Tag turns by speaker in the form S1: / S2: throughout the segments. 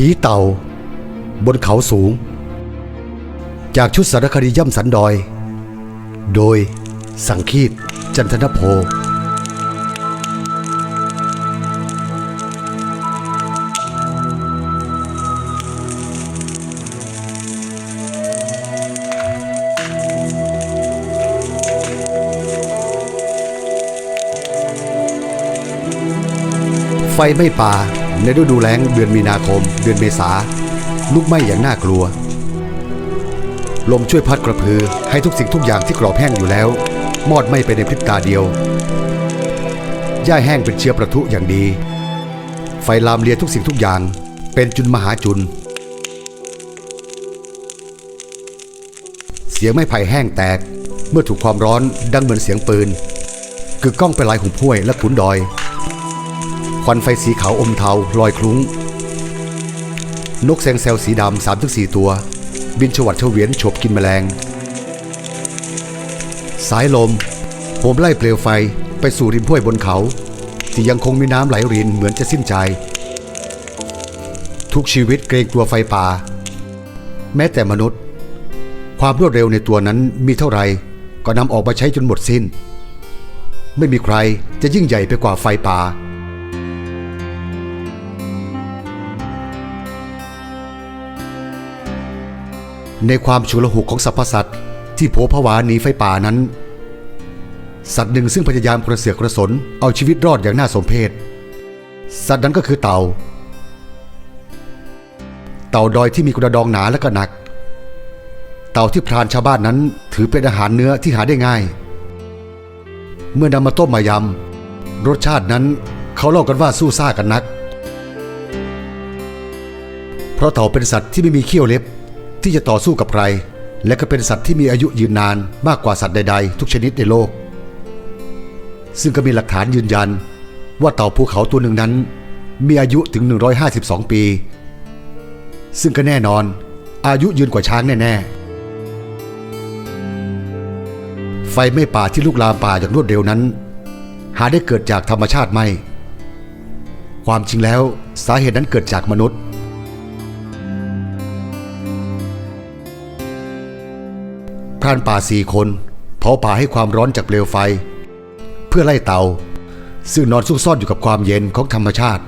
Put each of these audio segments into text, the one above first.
S1: ผีเต่า บนเขาสูง จากชุดสารคดีย่ำสันดอย โดยสังคีตจันทนโพไฟไม้ป่า ในฤดูแล้งเดือนมีนาคม เดือนเมษาลุกไหม้อย่างน่ากลัว ลมช่วยพัดกระพือให้ทุกสิ่งทุกอย่างที่กรอบแห้งอยู่แล้ว มอดไหม้ไปในพริบตาเดียวหญ้าแห้งเป็นเชื้อประทุอย่างดี ไฟลามเลียทุกสิ่งทุกอย่าง เป็นจุนมหาจุน เสียงไม้ไผ่แห้งแตก เมื่อถูกความร้อนดังเหมือนเสียงปืนกึกก้องไปหลายหุบห้วยและขุนดอย ควันไฟสีขาวอมเทาลอยคลุ้ง นกแซงแซวสีดำสามถึงสี่ตัว บินฉวัดเฉวียนฉบกินแมลง สายลมโหมไล่เปลวไฟไปสู่ริมห้วยบนเขา ที่ยังคงมีน้ำไหลรินเหมือนจะสิ้นใจ ทุกชีวิตเกรงกลัวไฟป่า แม้แต่มนุษย์ ความรวดเร็วในตัวนั้นมีเท่าไหร่ก็นำออกมาใช้จนหมดสิ้น ไม่มีใครจะยิ่งใหญ่ไปกว่าไฟป่า ในความฉุลหุกของสรรพสัตว์ที่โผผวาหนีไฟป่านั้น สัตว์หนึ่งซึ่งพยายามกระเสือกกระสนเอาชีวิตรอดอย่างน่าสมเพชสัตว์นั้นก็คือเต่า เต่าดอยที่มีกระดองหนาและก็หนัก เต่าที่พรานชาวบ้านนั้นถือเป็นอาหารเนื้อที่หาได้ง่าย เมื่อนำมาต้มมายำรสชาตินั้นเขาเล่ากันว่าสู้ซ่ากันนัก เพราะเต่าเป็นสัตว์ที่ไม่มีเขี้ยวเล็บ ที่จะต่อสู้กับใคร และก็เป็นสัตว์ที่มีอายุยืนนานมากกว่าสัตว์ใดๆ ทุกชนิดในโลก ซึ่งก็มีหลักฐานยืนยัน ว่าเต่าภูเขาตัวหนึ่งนั้น มีอายุถึง 152 ปี ซึ่งก็แน่นอน อายุยืนกว่าช้างแน่ๆ ไฟไม้ป่าที่ลุกลามป่าอย่างรวดเร็วนั้น หาได้เกิดจากธรรมชาติไหมความจริงแล้วสาเหตุนั้นเกิดจากมนุษย์ รานป่าสี่คนเผาป่าให้ความร้อนจากเปลวไฟ เพื่อไล่เตา ซึ่งนอนซุกซ่อนอยู่กับความเย็นของธรรมชาติ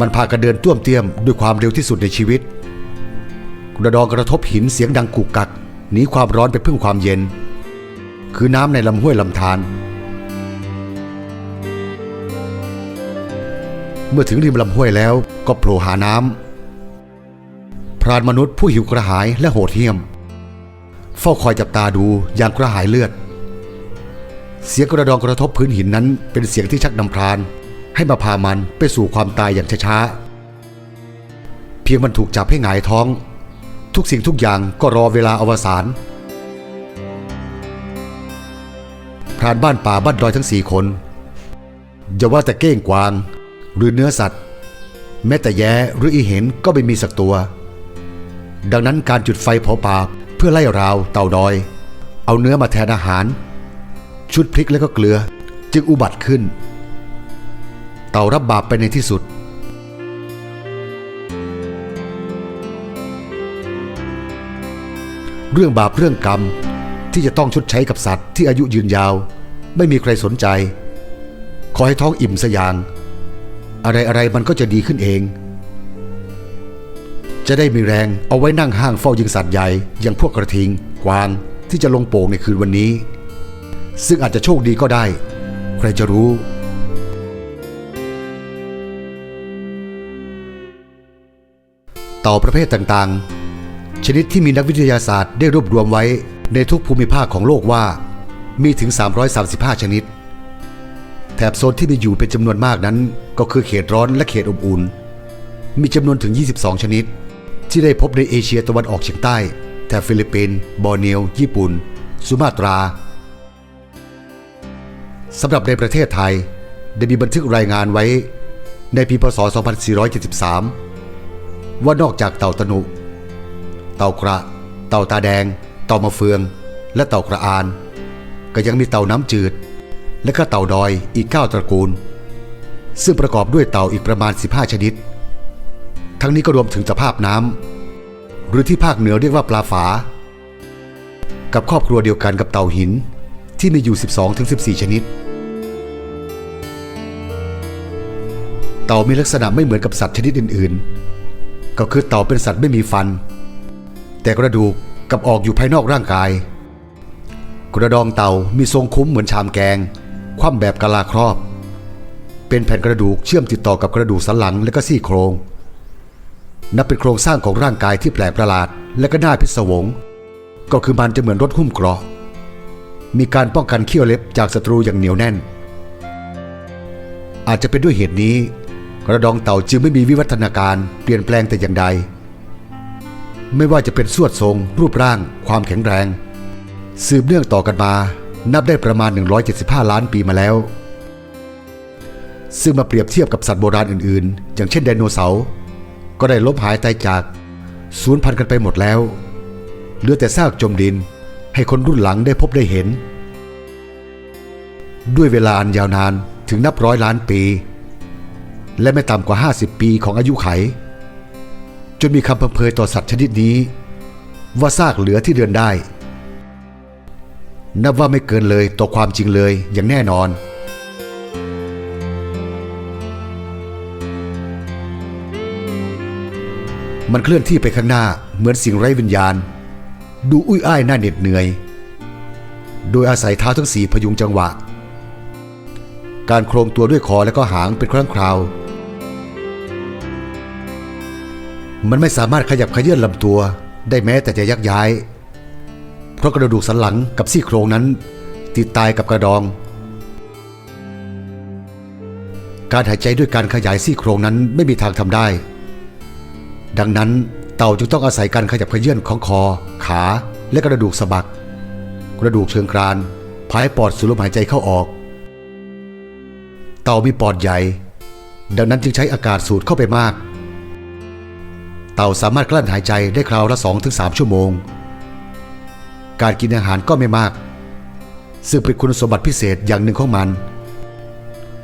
S1: มันพากันเดินต้วมเตียมด้วยความเร็วที่สุดในชีวิตกระดองกระทบหินเสียงดังกุกกักหนีความร้อนไปพึ่งความเย็น คือน้ำในลำห้วยลำธารเมื่อถึงริมลำห้วยแล้วก็โผล่หาน้ำ พรานมนุษย์ผู้หิวกระหายและโหดเหี้ยม เฝ้าคอยจับตาดูอย่างกระหายเลือด เสียงกระดองกระทบพื้นหินนั้นเป็นเสียงที่ชักนำพราน ให้มาพามันไปสู่ความตายอย่างช้าๆ เพียงมันถูกจับให้หงายท้อง ทุกสิ่งทุกอย่างก็รอเวลาอวสานพรานบ้านป่าบ้านดอยทั้งสี่คนอย่าว่าแต่เก้งกวาง หรือเนื้อสัตว์ แม้แต่แย้หรืออีเห็นก็ไม่มีสักตัว ดังนั้นการจุดไฟเผาป่าเพื่อไล่ราวเต่าดอย เอาเนื้อมาแทนอาหาร ชุดพริกและก็เกลือจึงอุบัติขึ้น เต่ารับบาปไปในที่สุด เรื่องบาปเรื่องกรรมที่จะต้องชดใช้กับสัตว์ที่อายุยืนยาว ไม่มีใครสนใจ ขอให้ท้องอิ่มสยาง อะไรอะไรๆมันก็จะดีขึ้นเอง จะได้มีแรงเอาไว้นั่งห้างเฝ้ายิงสัตว์ใหญ่อย่างพวกกระทิง กวางที่จะลงโป่งในคืนวันนี้ ซึ่งอาจจะโชคดีก็ได้ ใครจะรู้ เต่าประเภทต่างๆ ชนิดที่มีนักวิทยาศาสตร์ได้รวบรวมไว้ในทุกภูมิภาคของโลกว่า มีถึง 335 ชนิด แถบโซนที่มีอยู่เป็นจำนวนมากนั้น ก็คือเขตร้อนและเขตอบอุ่นมีจำนวนถึง 22 ชนิด ที่ได้พบในเอเชียตะวันออกเฉียงใต้ แถบฟิลิปปินส์บอร์เนียว ญี่ปุ่น สุมาตราสำหรับในประเทศไทย ได้มีบันทึกรายงานไว้ในปีพศ 2473 ว่านอกจากเต่าตะหนุ เต่ากระ เต่าตาแดง เต่ามะเฟือง และเต่ากระอาน ก็ยังมีเต่าน้ำจืด และก็เต่าดอยอีก 9 ตระกูล ซึ่งประกอบด้วยเต่าอีกประมาณ 15 ชนิด ทั้งนี้ก็รวมถึงสภาพน้ำหรือที่ภาคเหนือเรียกว่าปลาฝา กับครอบครัวเดียวกันกับเต่าหินที่มีอยู่ 12-14 ชนิด เต่ามีลักษณะไม่เหมือนกับสัตว์ชนิดอื่น ๆ ก็คือเต่าเป็นสัตว์ไม่มีฟัน แต่กระดูกกับออกอยู่ภายนอกร่างกาย กระดองเต่ามีทรงคุ้มเหมือนชามแกง คว่ำแบบกะลาครอบ เป็นแผ่นกระดูกเชื่อมติดต่อกับกระดูกสันหลังและก็ซี่โครง นับเป็นโครงสร้างของร่างกายที่แปลกประหลาด และก็น่าพิศวง ก็คือมันจะเหมือนรถหุ้มเกราะ มีการป้องกันเขี้ยวเล็บจากศัตรูอย่างเหนียวแน่น อาจจะเป็นด้วยเหตุนี้ กระดองเต่าจึงไม่มีวิวัฒนาการเปลี่ยนแปลงแต่อย่างใด ไม่ว่าจะเป็นสวดทรง รูปร่าง ความแข็งแรง สืบเนื่องต่อกันมา นับได้ประมาณ 175 ล้านปีมาแล้วซึ่งมาเปรียบเทียบกับสัตว์โบราณอื่นๆ อย่างเช่นไดโนเสาร์ ก็ได้ลบหายตายจากสูญพันธุ์กันไปหมดแล้ว เหลือแต่ซากจมดินให้คนรุ่นหลังได้พบได้เห็น ด้วยเวลาอันยาวนานถึงนับร้อยล้านปี และไม่ต่ำกว่า 50 ปีของอายุไข จนมีคำพังเพยต่อสัตว์ชนิดนี้ ว่าซากเหลือที่เดินได้ นับว่าไม่เกินเลยต่อความจริงเลยอย่างแน่นอน มันเคลื่อนที่ไปข้างหน้าเหมือนสิ่งไร้วิญญาณ ดูอุ้ยอ้ายหน้าเหน็ดเหนื่อย โดยอาศัยเท้าทั้งสี่พยุงจังหวะ การโครงตัวด้วยคอและก็หางเป็นครั้งคราว มันไม่สามารถขยับขยื่นลำตัวได้แม้แต่จะยักย้าย เพราะกระดูกสันหลังกับซี่โครงนั้น ติดตายกับกระดอง การหายใจด้วยการขยายซี่โครงนั้นไม่มีทางทำได้ ดังนั้นเต่าจึงต้องอาศัยการขยับเขยื่อนของคอ ขา และกระดูกสะบัก กระดูกเชิงกรานพายปอดสูดลมหายใจเข้าออก เต่ามีปอดใหญ่ ดังนั้นจึงใช้อากาศสูดเข้าไปมาก เต่าสามารถกลั้นหายใจได้คราวละ2-3 ชั่วโมง การกินอาหารก็ไม่มาก ซึ่งเป็นคุณสมบัติพิเศษอย่างหนึ่งของมัน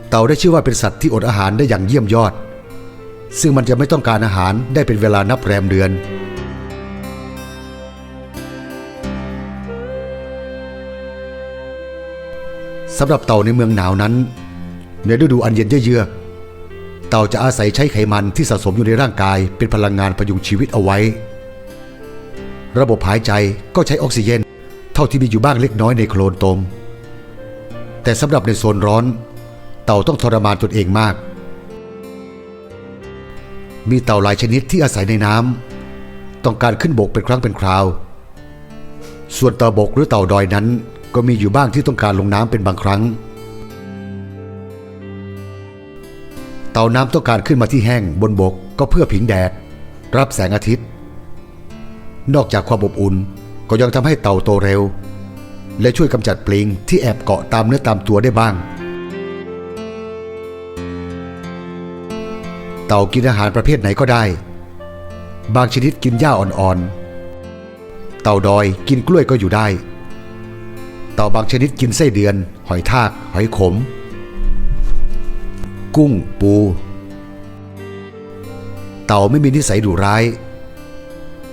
S1: เต่าได้ชื่อว่าเป็นสัตว์ที่อดอาหารได้อย่างเยี่ยมยอด ซึ่งมันจะไม่ต้องการอาหารได้เป็นเวลานับแรมเดือน สำหรับเต่าในเมืองหนาวนั้น ในฤดูอันเย็นเยือกเต่าจะอาศัยใช้ไขมันที่สะสมอยู่ในร่างกายเป็นพลังงานพยุงชีวิตเอาไว้ ระบบหายใจก็ใช้ออกซิเจน เท่าที่มีอยู่บ้างเล็กน้อยในโคลนตม แต่สำหรับในโซนร้อน เต่าต้องทรมานตนเองมาก มีเต่าหลายชนิดที่อาศัยในน้ำต้องการขึ้นบกเป็นครั้งเป็นคราว ส่วนเต่าบกหรือเต่าดอยนั้น ก็มีอยู่บ้างที่ต้องการลงน้ำเป็นบางครั้ง เต่าน้ำต้องการขึ้นมาที่แห้งบนบกก็เพื่อผิงแดด รับแสงอาทิตย์ นอกจากความอบอุ่นก็ยังทำให้เต่าโตเร็ว และช่วยกำจัดปลิงที่แอบเกาะตามเนื้อตามตัวได้บ้าง เต่ากินอาหารประเภทไหนก็ได้ บางชนิดกินหญ้าอ่อนๆ เต่าดอยกินกล้วยก็อยู่ได้ เต่าบางชนิดกินไส้เดือน หอยทาก หอยขม กุ้งปู เต่าไม่มีนิสัยดุร้าย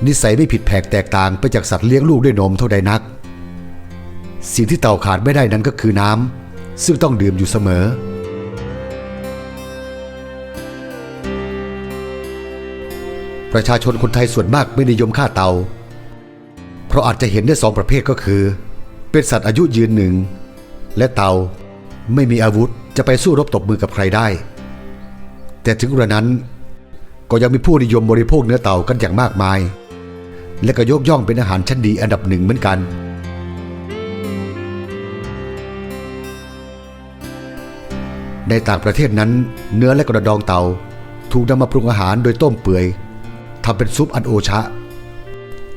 S1: นิสัยไม่ผิดแผกแตกต่างไปจากสัตว์เลี้ยงลูกด้วยนมเท่าใดนัก สิ่งที่เต่าขาดไม่ได้นั้นก็คือน้ำซึ่งต้องดื่มอยู่เสมอ ประชาชนคนไทยส่วนมากไม่นิยมฆ่าเตา เพราะอาจจะเห็นได้สองประเภทก็คือ เป็นสัตว์อายุยืนหนึ่ง และเตาไม่มีอาวุธจะไปสู้รบตบมือกับใครได้ แต่ถึงกระนั้นก็ยังมีผู้นิยมบริโภคเนื้อเต่ากันอย่างมากมาย และก็ยกย่องเป็นอาหารชั้นดีอันดับหนึ่งเหมือนกัน ในต่างประเทศนั้น เนื้อและกระดองเต่าถูกนำมาปรุงอาหารโดยต้มเปื่อย ทำเป็นซุปอันโอชะ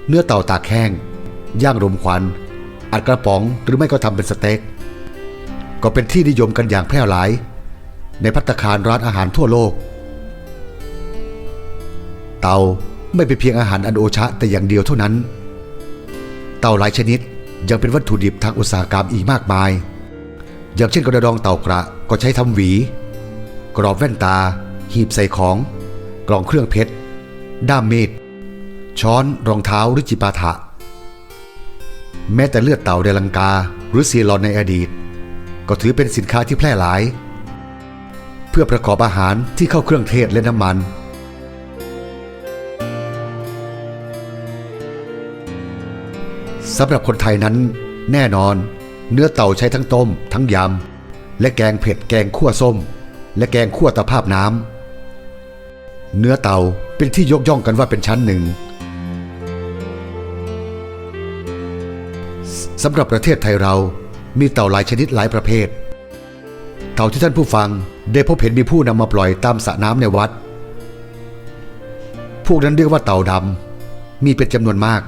S1: เนื้อเต่าตากแห้ง ย่างรมควัน อัดกระป๋องหรือไม่ก็ทำเป็นสเต็ก ก็เป็นที่นิยมกันอย่างแพร่หลาย ในพัตตาคารร้านอาหารทั่วโลก เต่าไม่เป็นเพียงอาหารอันโอชะแต่อย่างเดียวเท่านั้น เต่าหลายชนิดยังเป็นวัตถุดิบทางอุตสาหกรรมอีกมากมาย อย่างเช่นกระดองเต่ากระก็ใช้ทำหวี กรอบแว่นตา หีบใส่ของ กล่องเครื่องเพชร ด้ามมีดช้อนรองเท้าหรือจิปาถะ แม้แต่เลือดเต่าในลังกาหรือซีลอนในอดีต ก็ถือเป็นสินค้าที่แพร่หลาย เพื่อประกอบอาหารที่เข้าเครื่องเทศและน้ำมัน สำหรับคนไทยนั้น แน่นอน เนื้อเต่าใช้ทั้งต้ม ทั้งยำและแกงเผ็ดแกงขั่วส้ม และแกงขั่วตะภาพน้ำ เนื้อเต่าเป็นที่ยกย่องกันว่าเป็นชั้นหนึ่งสำหรับประเทศไทยเรามีเต่าหลายชนิดหลายประเภท เต่าที่ท่านผู้ฟังได้พบเห็นมีผู้นำมาปล่อยตามสระน้ำในวัด พวกนั้นเรียกว่าเต่าดำมีเป็นจำนวนมาก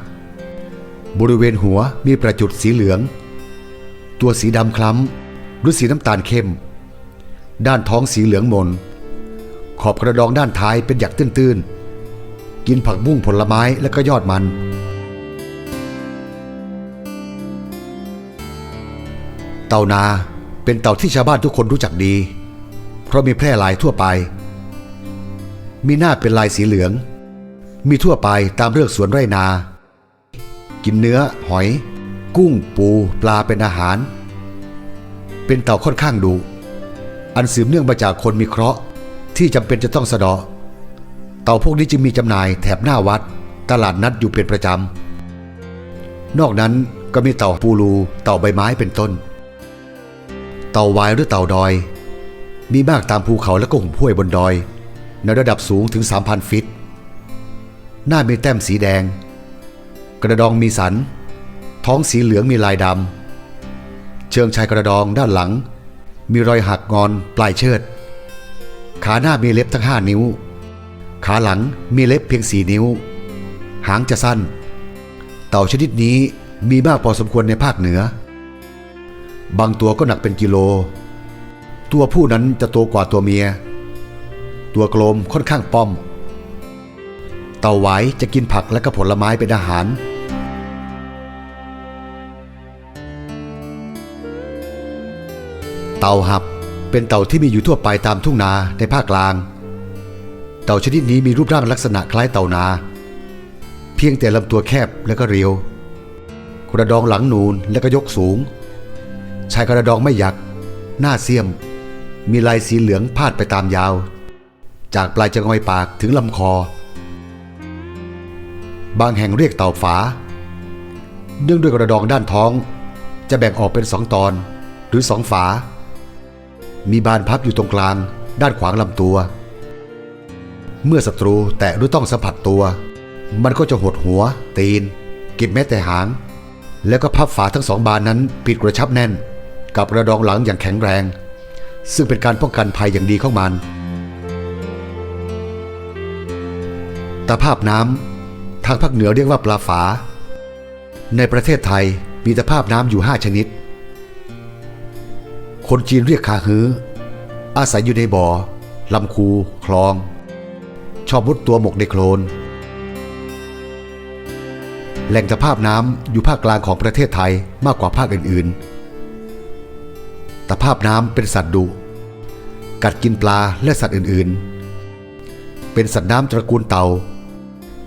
S1: บริเวณหัวมีประจุดสีเหลือง ตัวสีดำคล้ำหรือสีน้ำตาลเข้ม ด้านท้องสีเหลืองมน ขอบกระดองด้านท้ายเป็นหยักตื้นๆ กินผักบุ้งผลไม้และก็ยอดมัน เต่านาเป็นเต่าที่ชาวบ้านทุกคนรู้จักดี เพราะมีแพร่หลายทั่วไป มีหน้าเป็นลายสีเหลือง มีทั่วไปตามเรือกสวนไร่นา กินเนื้อ หอย กุ้งปูปลาเป็นอาหาร เป็นเต่าค่อนข้างดุอันสืบเนื่องมาจากคนมีเคราะห์ ที่จำเป็นจะต้องสะเดาะเต่าพวกนี้จึงมีจำหน่ายแถบหน้าวัด ตลาดนัดอยู่เป็นประจำ นอกนั้นก็มีเต่าปูรูเต่าใบไม้เป็นต้น เต่าวายหรือเต่าดอย มีมากตามภูเขาและก็หุบห้วยบนดอย ในระดับสูงถึง 3,000 ฟิต หน้ามีแต้มสีแดง กระดองมีสัน ท้องสีเหลืองมีลายดำเชิงชายกระดองด้านหลัง มีรอยหักงอนปลายเชิด ขาหน้ามีเล็บทั้งห้านิ้ว ขาหลังมีเล็บเพียงสี่นิ้ว หางจะสั้น เต่าชนิดนี้มีมากพอสมควรในภาคเหนือ บางตัวก็หนักเป็นกิโล ตัวผู้นั้นจะโตกว่าตัวเมีย ตัวกลมค่อนข้างป้อม เต่าไหวจะกินผักและก็ผลไม้เป็นอาหารเต่าหับ เป็นเต่าที่มีอยู่ทั่วไปตามทุ่งนาในภาคกลาง เต่าชนิดนี้มีรูปร่างลักษณะคล้ายเต่านา เพียงแต่ลำตัวแคบและก็เรียว กระดองหลังนูนและก็ยกสูง ชายกระดองไม่หยัก หน้าเสียม มีลายสีเหลืองพาดไปตามยาว จากปลายจงอยปากถึงลำคอ บางแห่งเรียกเต่าฝา เนื่องด้วยกระดองด้านท้อง จะแบ่งออกเป็นสองตอนหรือสองฝา มีบานพับอยู่ตรงกลาง ด้านขวางลำตัว เมื่อศัตรูแตะหรือต้องสัมผัสตัว มันก็จะหดหัว ตีนเก็บแม้แต่หาง แล้วก็พับฝาทั้งสองบานนั้นปิดกระชับแน่น กับกระดองหลังอย่างแข็งแรง ซึ่งเป็นการป้องกันภัยอย่างดีของมันตะภาพน้ำทางภาคเหนือเรียกว่าปลาฝา ในประเทศไทยมีตะภาพน้ำอยู่ 5 ชนิด คนจีนเรียกคาฮื้อ อาศัยอยู่ในบ่อลำคูคลอง ชอบมุดตัวหมกในโคลน แหล่งตะภาพน้ำอยู่ภาคกลางของประเทศไทยมากกว่าภาคอื่นๆตะภาพน้ำเป็นสัตว์ดุ กัดกินปลาและสัตว์อื่นๆ เป็นสัตว์น้ำตระกูลเต่า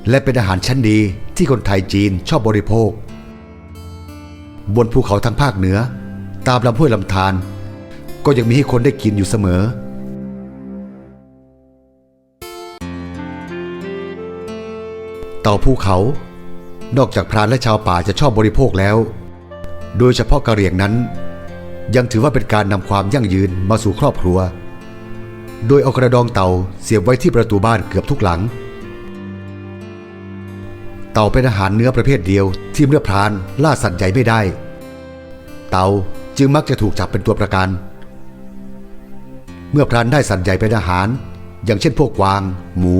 S1: และเป็นอาหารชั้นดีที่คนไทยจีนชอบบริโภค บนภูเขาทางภาคเหนือ ตามลำห้วยลำธาร ก็ยังมีให้คนได้กินอยู่เสมอ เต่าภูเขา นอกจากพรานและชาวป่าจะชอบบริโภคแล้ว โดยเฉพาะกะเหรี่ยงนั้น ยังถือว่าเป็นการนำความยั่งยืนมาสู่ครอบครัว โดยเอากระดองเต่าเสียบไว้ที่ประตูบ้านเกือบทุกหลัง เต่าเป็นอาหารเนื้อประเภทเดียว ที่เมื่อพรานล่าสัตว์ใหญ่ไม่ได้ เต่าจึงมักจะถูกจับเป็นตัวประกัน เมื่อพรานได้สัตว์ใหญ่เป็นอาหาร อย่างเช่นพวกกวาง หมู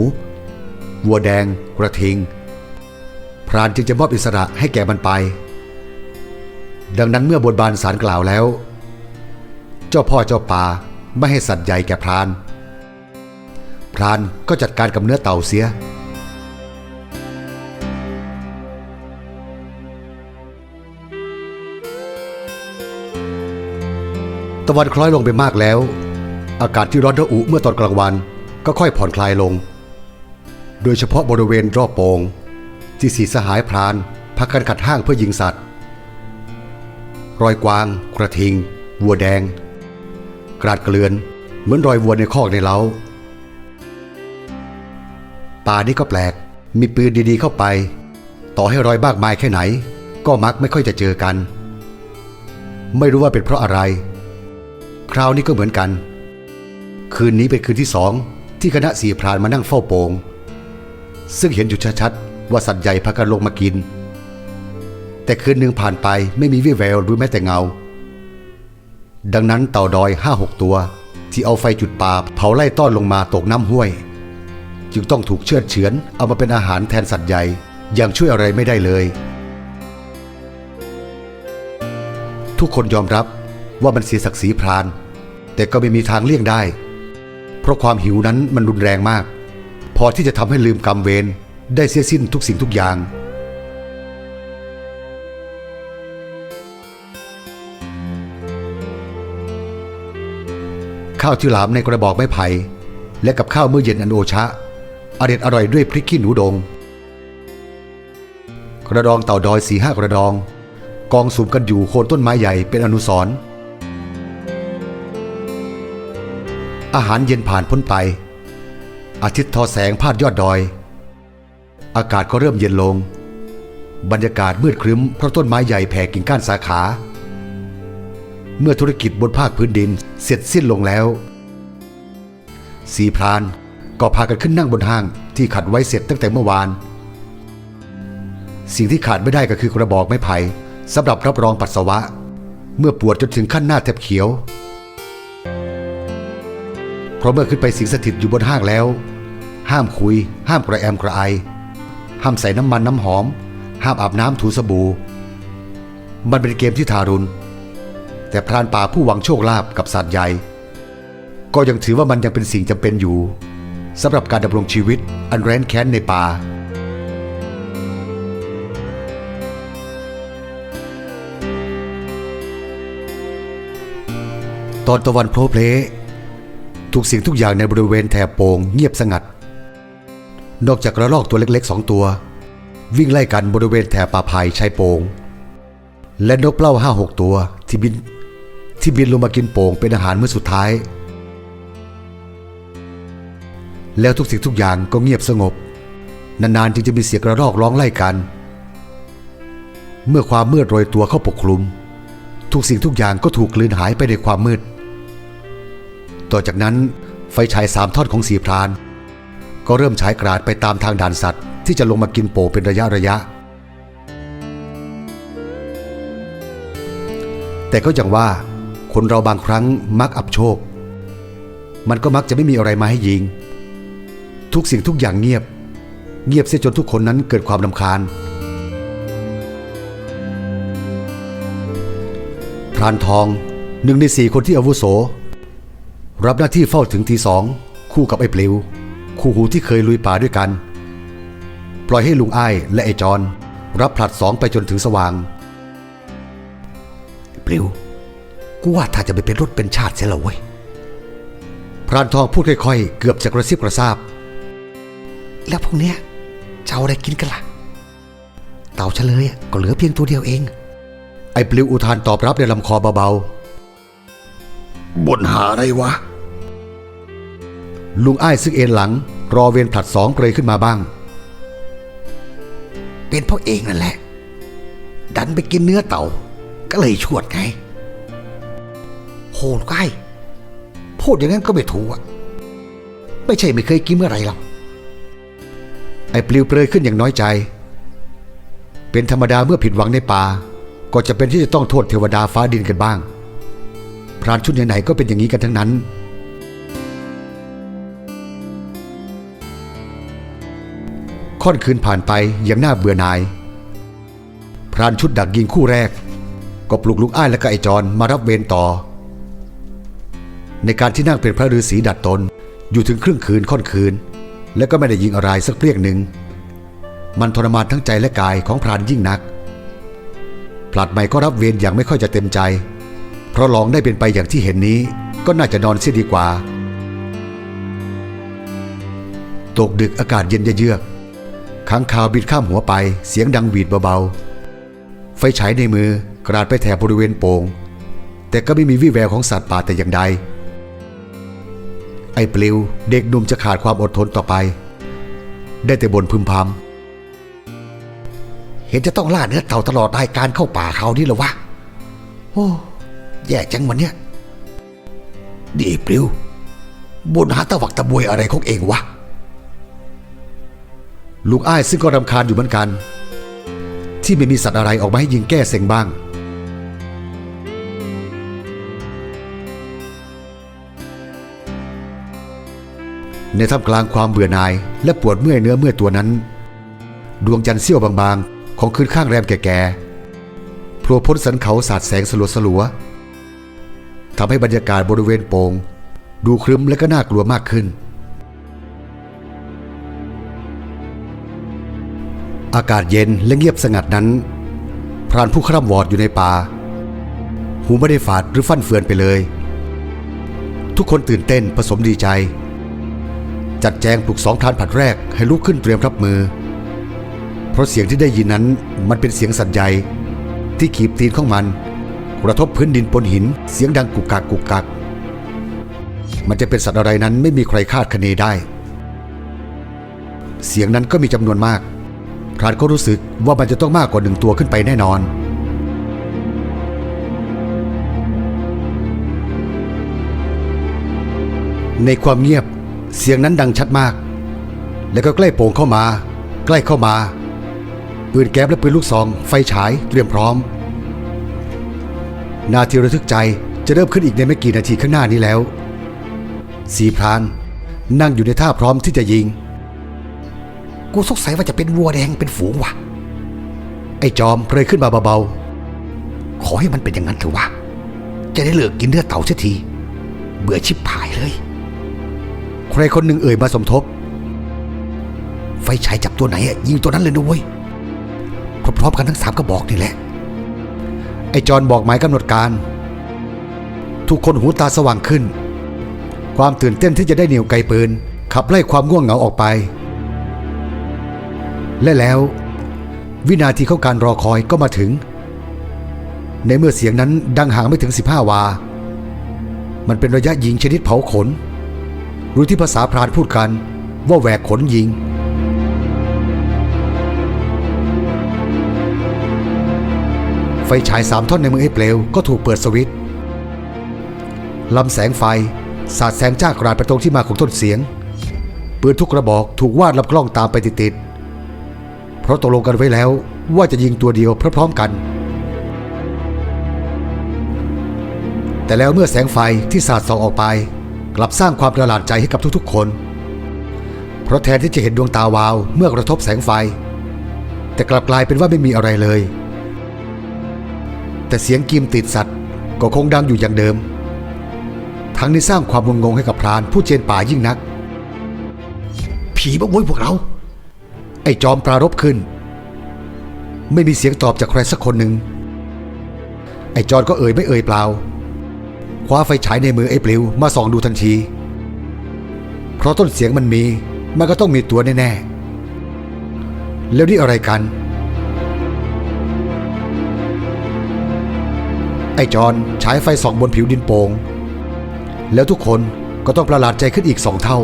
S1: วัวแดง กระทิง พรานจึงจะมอบอิสระให้แก่มันไป ดังนั้นเมื่อบนบานสารกล่าวแล้ว เจ้าพ่อเจ้าป่าไม่ให้สัตว์ใหญ่แก่พราน พรานก็จัดการกับเนื้อเต่าเสียตะวันคล้อยลงไปมากแล้ว อากาศที่ร้อนระอุเมื่อตอนกลางวัน ก็ค่อยผ่อนคลายลง โดยเฉพาะบริเวณรอบโปงที่สีสหายพรานพักกันขัดห้างเพื่อยิงสัตว์ รอยกวาง กระทิง วัวแดง กราดเกลือน เหมือนรอยวัวในคอกในเล้าป่านี้ก็แปลก มีปืนดีๆเข้าไป ต่อให้รอยบ้ากมายแค่ไหน ก็มักไม่ค่อยจะเจอกัน ไม่รู้ว่าเป็นเพราะอะไร คราวนี้ก็เหมือนกัน คืนนี้เป็นคืนที่สองที่คณะสีพรานมานั่งเฝ้าโปง ซึ่งเห็นอยู่ชัดๆว่าสัตว์ใหญ่พากันลงมากิน แต่คืนหนึ่งผ่านไปไม่มีวี่แววหรือแม้แต่เงา ดังนั้นเต่าดอยห้าหกตัว ที่เอาไฟจุดป่าเผาไล่ต้อนลงมาตกน้ำห้วย จึงต้องถูกเชือดเฉือนเอามาเป็นอาหารแทนสัตว์ใหญ่อย่างช่วยอะไรไม่ได้เลย ทุกคนยอมรับว่ามันเสียศักดิ์ศรีพราน แต่ก็ไม่มีทางเลี่ยงได้ เพราะความหิวนั้นมันรุนแรงมาก พอที่จะทำให้ลืมกรรมเวรได้เสียสิ้นทุกสิ่งทุกอย่าง ข้าวที่หลามในกระบอกไม้ไผ่และกับข้าวมื้อเย็นอันโอชะอร่อยอร่อยด้วยพริกขี้หนูดง กระดองเต่าดอยสีห้ากระดอง กองสุมกันอยู่โคนต้นไม้ใหญ่เป็นอนุสรณ์ อาหารเย็นผ่านพ้นไป อาทิตย์ทอแสงพาดยอดดอย อากาศก็เริ่มเย็นลง บรรยากาศมืดครึ้มเพราะต้นไม้ใหญ่แผ่กิ่งก้านสาขา เมื่อธุรกิจบนภาคพื้นดินเสร็จสิ้นลงแล้ว สีพรานก็พากันขึ้นนั่งบนห้างที่ขัดไว้เสร็จตั้งแต่เมื่อวาน สิ่งที่ขาดไม่ได้ก็คือกระบอกไม้ไผ่สำหรับรับรองปัสสาวะ เมื่อปวดจนถึงขั้นหน้าแทบเขียว เพราะเมื่อขึ้นไปสิงสถิตอยู่บนห้างแล้ว ห้ามคุย ห้ามกระแอมกระไอ ห้ามใส่น้ำมันน้ำหอม ห้ามอาบน้ำถูสบู่มันเป็นเกมที่ทารุณ แต่พรานป่าผู้หวังโชคลาภกับสัตว์ใหญ่ ก็ยังถือว่ามันยังเป็นสิ่งจำเป็นอยู่สำหรับการดำรงชีวิตอันแร้นแค้นในป่าตอนตะวันโผล่เพล ทุกสิ่งทุกอย่างในบริเวณแถบโปงเงียบสงัด นอกจากกระรอกตัวเล็กๆสองตัว วิ่งไล่กันบริเวณแถบป่าไผ่ชายโปงและนกเปล้าห้าหกตัวที่บินที่บินลงมากินโป่งเป็นอาหารเมื้อสุดท้าย แล้วทุกสิ่งทุกอย่างก็เงียบสงบ นานๆจึงจะมีเสียงกระรอกร้องไล่กัน เมื่อความมืดโรยตัวเข้าปกคลุม ทุกสิ่งทุกอย่างก็ถูกกลืนหายไปในความมืด ต่อจากนั้นไฟฉายสามท่อนของสีพราน ก็เริ่มฉายกราดไปตามทางด่านสัตว์ ที่จะลงมากินโป่เป็นระยะระยะ แต่ก็อย่างว่าคนเราบางครั้งมักอับโชค มันก็มักจะไม่มีอะไรมาให้ยิง ทุกสิ่งทุกอย่างเงียบ เงียบเสียจนทุกคนนั้นเกิดความลำคาญพรานทองหนึ่งในสี่คนที่อาวุโส รับหน้าที่เฝ้าถึงทีสองคู่กับไอ้ปลิว คู่หูที่เคยลุยป่าด้วยกัน ปล่อยให้ลุงอ้ายและไอ้จอนรับผลัดสองไปจนถึงสว่างปลิว กูว่าถ้าจะไปเป็นรถเป็นชาติเสียและเว้ยพรานทองพูดค่อยๆ เกือบจะกระซิบกระซาบ แล้วพวกเนี้ยจะเอาอะไรกินกันล่ะ เต่าเฉลยก็เหลือเพียงตัวเดียวเอง ไอ้ปลิวอุทานตอบรับในลำคอเบาๆบนหาอะไรวะ ลุงอ้ายซึ่งเอ็นหลัง รอเวรผลัดสองเปรยขึ้นมาบ้าง เป็นเพราะเองนั่นแหละ ดันไปกินเนื้อเต่า ก็เลยชวดไงโหนใกล้พูดอย่างนั้นก็ไม่ถูกอะไม่ใช่ไม่เคยกินเมื่อไรหรอกไอ้ปลิวเปรยขึ้นอย่างน้อยใจ เป็นธรรมดาเมื่อผิดหวังในป่า ก็จะเป็นที่จะต้องโทษเทวดาฟ้าดินกันบ้าง พรานชุดไหนๆก็เป็นอย่างนี้กันทั้งนั้น ค่อนคืนผ่านไปอย่างน่าเบื่อหน่าย พรานชุดดักยิงคู่แรก ก็ปลุกลูกอ้ายและก็ไอจอนมารับเวรต่อ ในการที่นั่งเป็นพระฤาษีดัดตนอยู่ถึงครึ่งคืนค่อนคืน และก็ไม่ได้ยิงอะไรสักเปรี้ยงหนึ่ง มันทรมานทั้งใจและกายของพรานยิ่งนักพลัดใหม่ก็รับเวรอย่างไม่ค่อยจะเต็มใจ เพราะลองได้เป็นไปอย่างที่เห็นนี้ก็น่าจะนอนเสียดีกว่า ตกดึกอากาศเย็นเยือก ค้างคาวบินข้ามหัวไปเสียงดังหวีดเบาๆ ไฟฉายในมือกราดไปแถบบริเวณโปง่งแต่ก็ไม่มีวี่แววของสัตว์ป่าแต่อย่างใด ไอ้ปลิวเด็กหนุ่มจะขาดความอดทนต่อไป ได้แต่บ่นพึมพำเห็นจะต้องล่าเนื้อเต่าตลอดรายการเข้าป่าเขานี่หรอวะ โอ้แย่จังวันเนี้ยดีปลิวบนหาตะวักตะบวยอะไรของเองวะ ลุงอ้ายซึ่งก็รำคาญอยู่เหมือนกัน ที่ไม่มีสัตว์อะไรออกมาให้ยิงแก้เซ็งบ้าง ในท่ามกลางความเบื่อหน่าย และปวดเมื่อยเนื้อเมื่อยตัวนั้น ดวงจันทร์เสี้ยวบางๆ ของคืนข้างแรมแก่ๆโผล่พ้นสันเขาสาดแสงสลัวสลัวๆทำให้บรรยากาศบริเวณโปง่งดูครึ้มและก็น่ากลัวมากขึ้น อากาศเย็นและเงียบสงัดนั้น พรานผู้คร่ำวอดอยู่ในป่า หูไม่ได้ฝาดหรือฟั่นเฟือนไปเลย ทุกคนตื่นเต้นผสมดีใจ จัดแจงปลุกสองทานผัดแรกให้ลุกขึ้นเตรียมรับมือ เพราะเสียงที่ได้ยินนั้นมันเป็นเสียงสัตว์ใหญ่ที่ขีบตีนของมัน กระทบพื้นดินปนหิน เสียงดังกุกกักกุกกัก มันจะเป็นสัตว์อะไรนั้นไม่มีใครคาดคะเนได้ เสียงนั้นก็มีจำนวนมาก พรานก็รู้สึกว่ามันจะต้องมากกว่าหนึ่งตัวขึ้นไปแน่นอน ในความเงียบเสียงนั้นดังชัดมาก แล้วก็ใกล้โป่งเข้ามา ใกล้เข้ามาปืนแก๊ปและปืนลูกซองไฟฉายเตรียมพร้อม นาทีระทึกใจจะเริ่มขึ้นอีกในไม่กี่นาทีข้างหน้านี้แล้ว สีพรานนั่งอยู่ในท่าพร้อมที่จะยิง กูสงสัยว่าจะเป็นวัวแดงเป็นฝูงว่ะ ไอ้จอมเปรยขึ้นมาเบาๆ ขอให้มันเป็นอย่างนั้นเถอะวะ จะได้เลิกกินเนื้อเต่าเสียที เบื่อชิบหายเลย ใครคนหนึ่งเอ่ยมาสมทบ ไฟฉายจับตัวไหนอะยิงตัวนั้นเลยนะเว้ย พร้อมๆกันทั้งสามก็บอกนี่แหละ ไอ้จอนบอกหมายกำหนดการ ทุกคนหูตาสว่างขึ้น ความตื่นเต้นที่จะได้เหนียวไกลปืนขับไล่ความง่วงเหงาออกไป และแล้ว วินาทีของการรอคอยก็มาถึง ในเมื่อเสียงนั้นดังห่างไม่ถึง 15 วา มันเป็นระยะยิงชนิดเผาขน หรือที่ภาษาพรานพูดกันว่าแหวกขนยิง ไฟฉายสามท่อนในมือไอ้เปลวก็ถูกเปิดสวิตช์ลำแสงไฟสาดแสงจ้ากราดไปตรงที่มาของต้นเสียงปืนทุกกระบอกถูกวาดลำกล้องตามไปติดๆ เพราะตกลงกันไว้แล้วว่าจะยิงตัวเดียวพร้อมๆกัน แต่แล้วเมื่อแสงไฟที่สาดส่องออกไป กลับสร้างความประหลาดใจให้กับทุกๆคน เพราะแทนที่จะเห็นดวงตาวาวเมื่อกระทบแสงไฟ แต่กลับกลายเป็นว่าไม่มีอะไรเลย แต่เสียงกิมติดสัตว์ก็คงดังอยู่อย่างเดิม ทั้งนี้สร้างความงงงให้กับพรานผู้เจนป่ายิ่งนัก ผีบ้าโวยพวกเรา ไอ้จอมปรารบขึ้น ไม่มีเสียงตอบจากใครสักคนหนึ่งไอ้จอนก็เอ่ยไม่เอ่ยเปล่า คว้าไฟฉายในมือไอ้ปลิวมาส่องดูทันที เพราะต้นเสียงมันมี มันก็ต้องมีตัวแน่ๆ แล้วนี่อะไรกัน ไอ้จอนฉายไฟส่องบนผิวดินโปง่งแล้วทุกคนก็ต้องประหลาดใจขึ้นอีกสองเท่า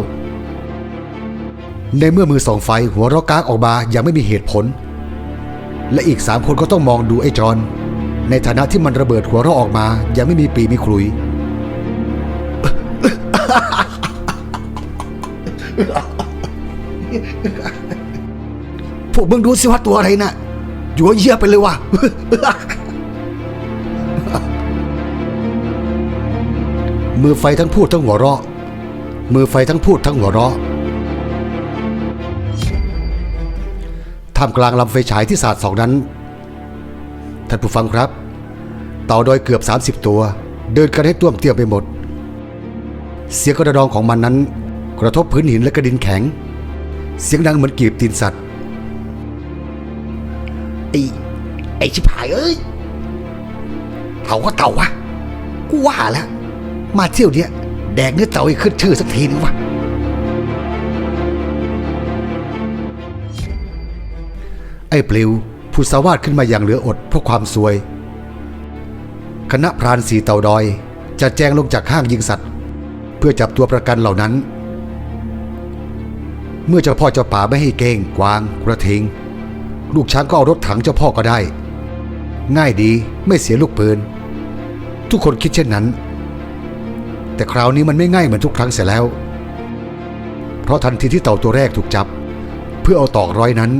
S1: ในเมื่อมือส่องไฟหัวเราะก้ากออกมาอย่างไม่มีเหตุผล และอีกสามคนก็ต้องมองดูไอ้จอนในฐานะที่มันระเบิดหัวเราะออกมาย่างไม่มีปีมีคลุย พวกมึงดูสิว่าตัวอะไรนะ่ะอยู่เยี่ยไปเลยว่ะมือไฟทั้งพูดทั้งหัวเราะ มือไฟทั้งพูดทั้งหัวเราะ ท่ามกลางลำไฟฉายที่สาดสองนั้น ท่านผู้ฟังครับ เต่าดอยเกือบ 30 ตัว เดินกันให้ต้วมเตี้ยมไปหมด เสียงกระดองของมันนั้น กระทบพื้นหินและกระดินแข็ง เสียงดังเหมือนกีบตีนสัตว์ ไอ้ไอ้ชิบหายเอ้ยเต่าก็เต่าวะกูว่าแล้วมาเที่ยวเนี้ยแดกเนื้อเต่าให้ขึ้นชื่อสักทีนึงวะ ไอ้ปลิวผู้สาวาดขึ้นมาอย่างเหลืออดเพราะความซวย คณะพรานสีเต่าดอยจะแจ้งลงจากห้างยิงสัตว์ เพื่อจับตัวประกันเหล่านั้น เมื่อเจ้าพ่อเจ้าป่าไม่ให้เก้งกวางกระทิง ลูกช้างก็เอารถถังเจ้าพ่อก็ได้ ง่ายดีไม่เสียลูกปืน ทุกคนคิดเช่นนั้น แต่คราวนี้มันไม่ง่ายเหมือนทุกครั้งเสียแล้ว เพราะทันทีที่เต่าตัวแรกถูกจับ เพื่อเอาตอกร้อยนั้น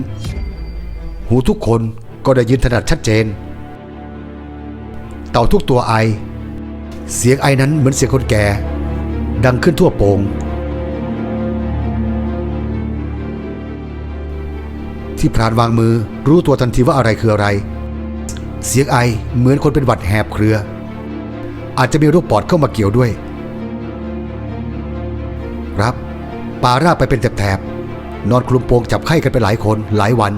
S1: หูทุกคนก็ได้ยินถนัดชัดเจน เต่าทุกตัวไอ เสียงไอนั้นเหมือนเสียงคนแก่ ดังขึ้นทั่วโปงที่พรานวางมือรู้ตัวทันทีว่าอะไรคืออะไร เสียงไอเหมือนคนเป็นหวัดแหบเครือ อาจจะมีโรคปอดเข้ามาเกี่ยวด้วย ครับป่าราบไปเป็นแถบๆนอนคลุมโปงจับไข้กันไปหลายคนหลายวัน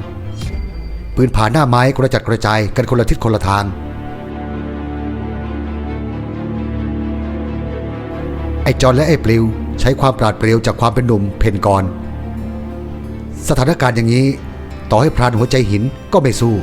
S1: ปืนผ่านหน้าไม้กระจัดกระจายกันคนละทิศคนละทาง ไอ้จอนและไอ้ปลิวใช้ความปราดเปรียวจากความเป็นหนุ่มเพนกร สถานการณ์อย่างนี้ ต่อให้พรานหัวใจหินก็ไม่สู้